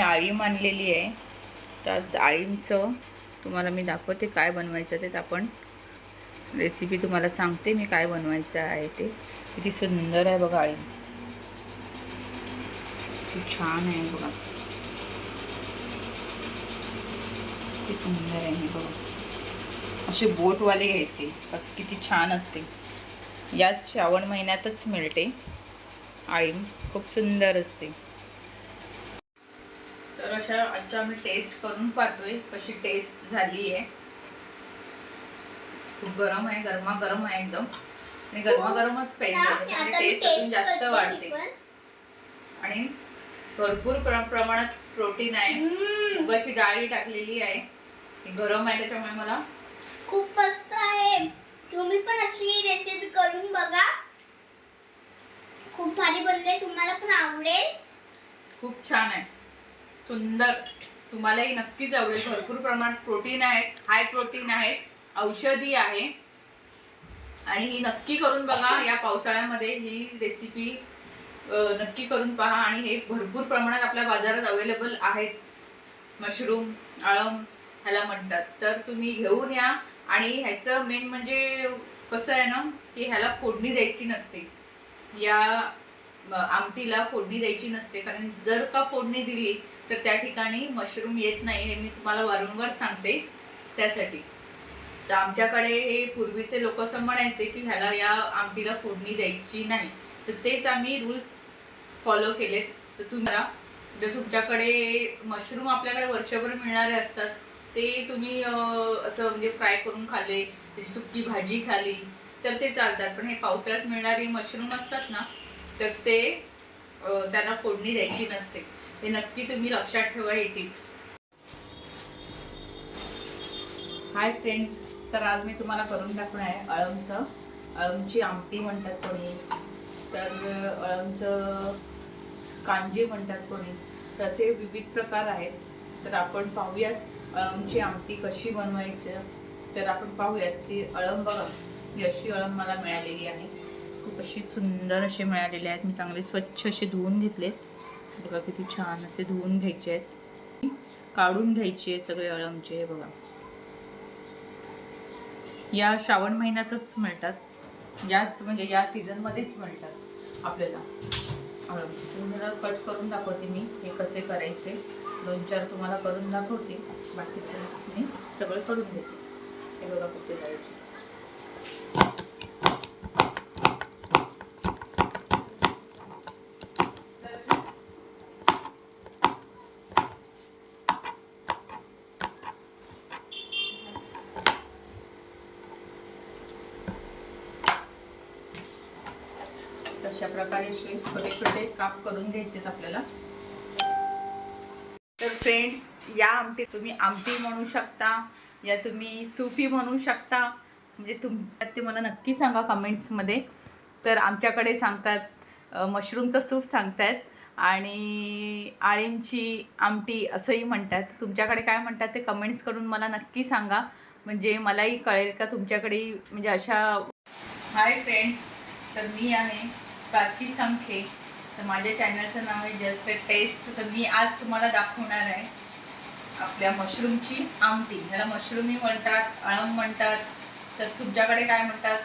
आळीम आणलेली आहे. तर आज आळीमचं तुम्हाला मी दाखवते काय बनवायचं ते आपण रेसिपी तुम्हाला सांगते मी काय बनवायचं आहे ते. किती सुंदर आहे बघा आळीम किती छान आहे बघा. किती सुंदर आहे बघा. असे बोटवाले घ्यायचे का किती छान असते. याच श्रावण महिन्यातच मिळते. आळीम खूप सुंदर असते. तर अशा आजचा आम्ही टेस्ट करून पाहतोय कशी टेस्ट झाली आहे. खूप गरम आहे गरमा गरम आहे एकदम. आणि गरमागरमच प्यायचं म्हणजे टेस्ट अजून जास्त वाढते. आणि भरपूर प्र- प्रमाणात प्रोटीन आहे. मुगाची डाळी टाकलेली आहे. ही गरम आहे त्याच्यामुळे मला खूप मस्त आहे. तुम्ही पण अशी रेसिपी करून बघा. खूप भारी बनले तुम्हाला पण आवडेल. खूप छान आहे. सुंदर. तुम्हालाही नक्कीच आवडेल. भरपूर प्रमाणात प्रोटीन आहेत हाय प्रोटीन आहेत औषधी आहे. आणि ही नक्की करून बघा या पावसाळ्यामध्ये ही रेसिपी नक्की करून पहा. आणि हे भरपूर प्रमाणात आपल्या बाजारात अवेलेबल आहेत. मशरूम आळम ह्याला म्हणतात. तर तुम्ही घेऊन या. आणि ह्याचं मेन म्हणजे कसं आहे ना की ह्याला फोडणी द्यायची नसते. या आमटीला फोडणी द्यायची नसते. कारण जर का फोडणी दिली तर त्या ठिकाणी मशरूम येत नाही हे मी तुम्हाला वारंवार सांगते त्यासाठी. तर आमच्याकडे हे पूर्वीचे लोक असं म्हणायचे की ह्याला या आमटीला फोडणी द्यायची नाही. तर तेच आम्ही रूल्स फॉलो केलेत. तर तुम्हाला जर तुमच्याकडे मशरूम आपल्याकडे वर्षभर मिळणारे असतात ते तुम्ही असं म्हणजे फ्राय करून खाल्ले त्याची सुकी भाजी खाली तर ते चालतात. पण हे पावसाळ्यात मिळणारी मशरूम असतात ना तर ते त्यांना फोडणी द्यायची नसते. हे नक्की तुम्ही लक्षात ठेवा हे टिप्स हाय फ्रेंड्स तर आज मी तुम्हाला करून दाखवणार आहे अळमचं. अळमची आमटी म्हणतात कोणी. तर अळमचं कांजी म्हणतात कोणी. तसे विविध प्रकार आहेत. तर आपण पाहूयात अळमची आमटी कशी बनवायचं. तर आपण पाहूयात ती अळम बघा. ही अशी अळम मला मिळालेली आहे. खूप अशी सुंदर असे मिळालेले आहेत. मी चांगले स्वच्छ असे धुवून घेतलेत. बघा किती छान असे धुवून घ्यायचे आहेत. काढून घ्यायचे सगळे अळमचे हे बघा. या श्रावण महिन्यातच मिळतात. याच म्हणजे या सीझनमध्येच मिळतात आपल्याला. अळम तुम्हाला कट करून दाखवते मी हे कसे करायचे. दोन चार तुम्हाला करून दाखवते. बाकीचं मी सगळं करून घेते. हे बघा कसे करायचे. अशा प्रकारे असे छोटे छोटे काप करून घ्यायचेत आपल्याला. तर फ्रेंड्स या आमटी तुम्ही आमटी म्हणू शकता या तुम्ही सुफी म्हणू शकता. म्हणजे तुम ते मला नक्की सांगा कमेंट्समध्ये तर आमच्याकडे सांगतात मशरूमचं सूप सांगतात आणि आळींची आमटी असंही म्हणतात. तुमच्याकडे काय म्हणतात ते कमेंट्स करून मला नक्की सांगा. म्हणजे मलाही कळेल का तुमच्याकडे म्हणजे अशा हाय फ्रेंड्स तर मी आहे. प्राची संखे. तर माझ्या चॅनलचं नाव आहे जस्ट अ टेस्ट तर मी आज तुम्हाला दाखवणार आहे आपल्या मशरूमची आमटी. ह्याला मशरूमही म्हणतात अळम म्हणतात. तर तुमच्याकडे काय म्हणतात?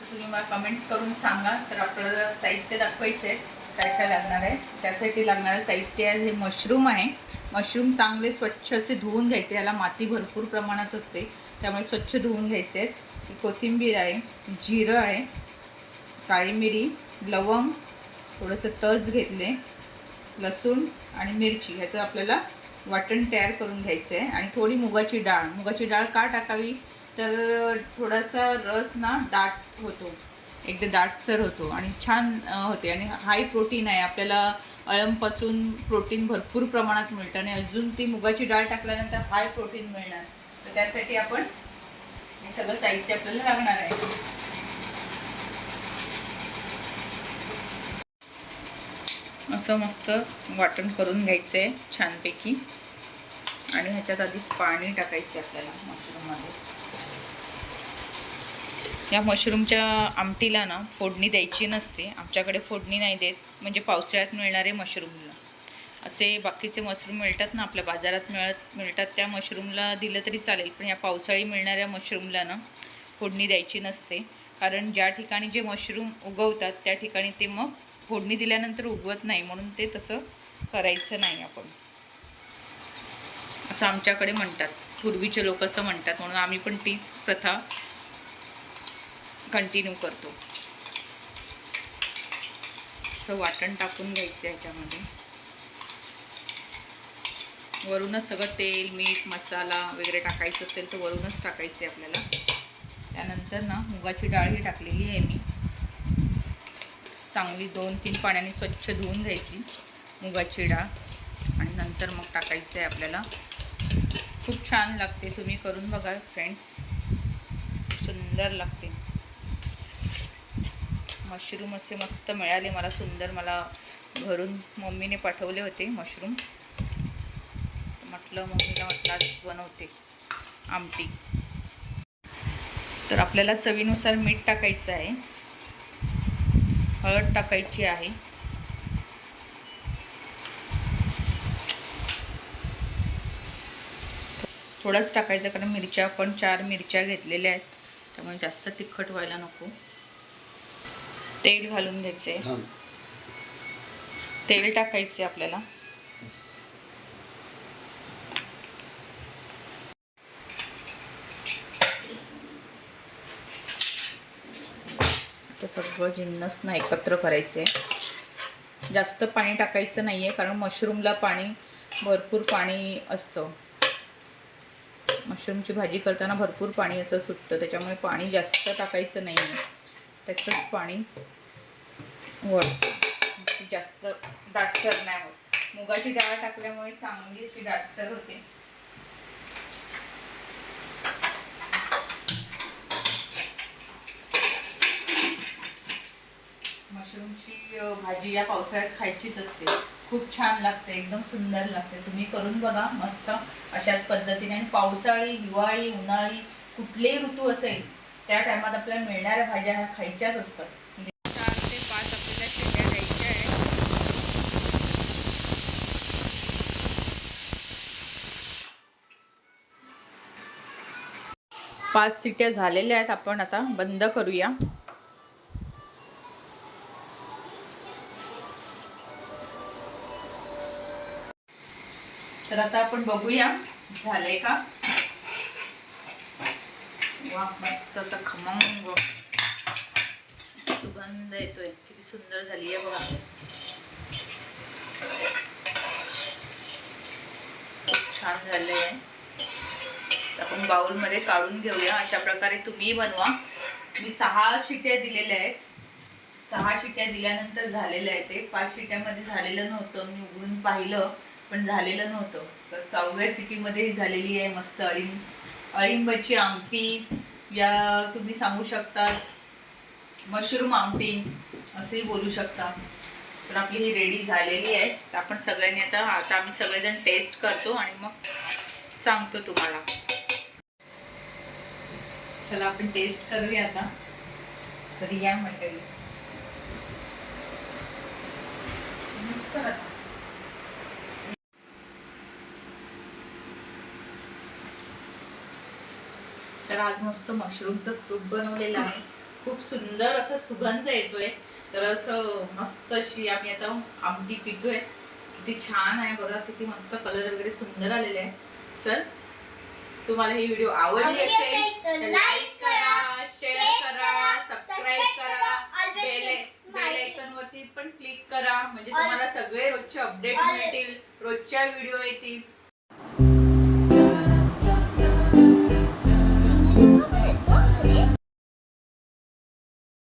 तर तुम्ही मला कमेंट्स करून सांगा. तर आपल्याला साहित्य दाखवायचं आहे काय काय लागणार आहे? त्यासाठी लागणारं साहित्य आहे हे मशरूम आहे. मशरूम चांगले स्वच्छ असे धुवून घ्यायचे. ह्याला माती भरपूर प्रमाणात असते. त्यामुळे स्वच्छ धुवून घ्यायचे आहेत कोथिंबीर आहे जिरं आहे काळी मिरी लवंग थोडंसं तज घेतले लसूण आणि मिरची. ह्याचं आपल्याला वाटण तयार करून घ्यायचं आहे आणि थोडी मुगाची डाळ. मुगाची डाळ का टाकावी? तर थोडासा रस ना दाट होतो. एकदा दाटसर होतो आणि छान होते. आणि हाय प्रोटीन आहे. आपल्याला अळमपासून प्रोटीन भरपूर प्रमाणात मिळतं आणि अजून ती मुगाची डाळ टाकल्यानंतर हाय प्रोटीन मिळणार. तर त्यासाठी आपण हे सगळं साहित्य आपल्याला लागणार आहे. असं मस्त वाटण करून घ्यायचं आहे छानपैकी. आणि ह्याच्यात आधी पाणी टाकायचं आहे आपल्याला मशरूममध्ये. या मशरूमच्या आमटीला ना फोडणी द्यायची नसते. आमच्याकडे फोडणी नाही देत. म्हणजे पावसाळ्यात मिळणारे मशरूमला असे बाकीचे मशरूम मिळतात ना आपल्या बाजारात मिळत मिळतात त्या मशरूमला दिलं तरी चालेल. पण या पावसाळी मिळणाऱ्या मशरूमला ना फोडणी द्यायची नसते. कारण ज्या ठिकाणी जे मशरूम उगवतात त्या ठिकाणी ते मग फोडणी दिल्यानंतर उगवत नाही म्हणून ते तसं करायचं नाही आपण. असं आमच्याकडे म्हणतात. पूर्वीचे लोक असं म्हणतात. म्हणून आम्ही पण तीच प्रथा कंटिन्यू करतो. असं वाटण टाकून घ्यायचं ह्याच्यामध्ये वरूनच सगळं तेल मीठ मसाला वगैरे टाकायचं असेल तर वरूनच टाकायचं आहे आपल्याला. त्यानंतर ना मुगाची डाळ ही टाकलेली आहे मी. चांगली दोन तीन पाण्याने स्वच्छ धुवून घ्यायची. मुगाची डाळ आणि नंतर मग टाकायचं आहे आपल्याला. खूप छान लागते. तुम्ही करून बघा फ्रेंड्स सुंदर लागते. मशरूम असे मस्त मिळाले मला सुंदर मला घरून मम्मीने पाठवले होते मशरूम म्हटलं मम्मीला म्हटलं बनवते आमटी. तर आपल्याला चवीनुसार मीठ टाकायचं आहे. हळद टाकायची आहे. थोडाच टाकायचं कारण मिरच्या पण चार मिरच्या घेतलेल्या आहेत. त्यामुळे जास्त तिखट व्हायला नको. तेल घालून घ्यायचे तेल टाकायचे आपल्याला. सगळं जिन्नस एकत्र एकत्र करायचे. जास्त पाणी टाकायचं नाही आहे कारण मशरूमला पाणी भरपूर पाणी असतं. मशरूमची भाजी करताना भरपूर पाणी असं सुटतं त्याच्यामुळे पाणी जास्त टाकायचं नाही आहे त्याचंच पाणी वळतं. जास्त दाटसर नाही होत. मुगाची डाळ टाकल्यामुळे चांगली अशी दाटसर होते. मशरूमची भाजी या पावसाळ्यात खायचीच असते. खूप छान लागते एकदम सुंदर लागते. तुम्ही करून बघा मस्त. अशाच पद्धतीने. आणि पावसाळी हिवाळी उन्हाळी कुठलेही ऋतू असेल त्या टायमात आपल्याला मिळणाऱ्या भाज्या ह्या खायच्याच असतात. चार ते पाच आपल्याला शेंड्या द्यायच्या आहेत पाच सिट्या झालेल्या आहेत. आपण आता बंद करूया. तर आता आपण बघूया. झालंय का? वा मस्त असा खमंग. सुगंध येतोय. किती सुंदर झाली आहे बघा. छान झालंय. आपण आपण बाउलमध्ये काढून घेऊया. अशा प्रकारे तुम्ही बनवा. मी सहा शिट्या दिलेल्या आहेत. सहा शिट्या दिल्यानंतर झालेल्या आहे ते. पाच शिट्यामध्ये झालेलं नव्हतं. मी उघडून पाहिलं. पण झालेलं नव्हतं. तर सहाव्या सिटीमध्ये झालेली आहे मस्त अळिंब अळिंबाची आमटी. या तुम्ही सांगू शकता मशरूम आमटी असेही बोलू शकता. तर आपली ही रेडी झालेली आहे. तर आपण सगळ्यांनी आता आता आम्ही सगळेजण टेस्ट करतो आणि मग सांगतो तुम्हाला. चला आपण टेस्ट करूया आता. तर या मंडळी. तर आज मस्त मशरूमचं सूप बनवलेलं आहे. खूप सुंदर असा सुगंध येतोय. तर असं मस्त अशी आम्ही आता आमटी पितोय. किती छान आहे बघा किती मस्त कलर वगैरे सुंदर आलेले आहे. तर तुम्हाला ही व्हिडिओ आवडली असेल तर लाईक करा शेअर करा करा, सबस्क्राईब करा. बेल. आयकॉन वरती पण क्लिक करा. म्हणजे तुम्हाला सगळे रोजचे अपडेट मिळतील रोजच्या व्हिडिओ येतील.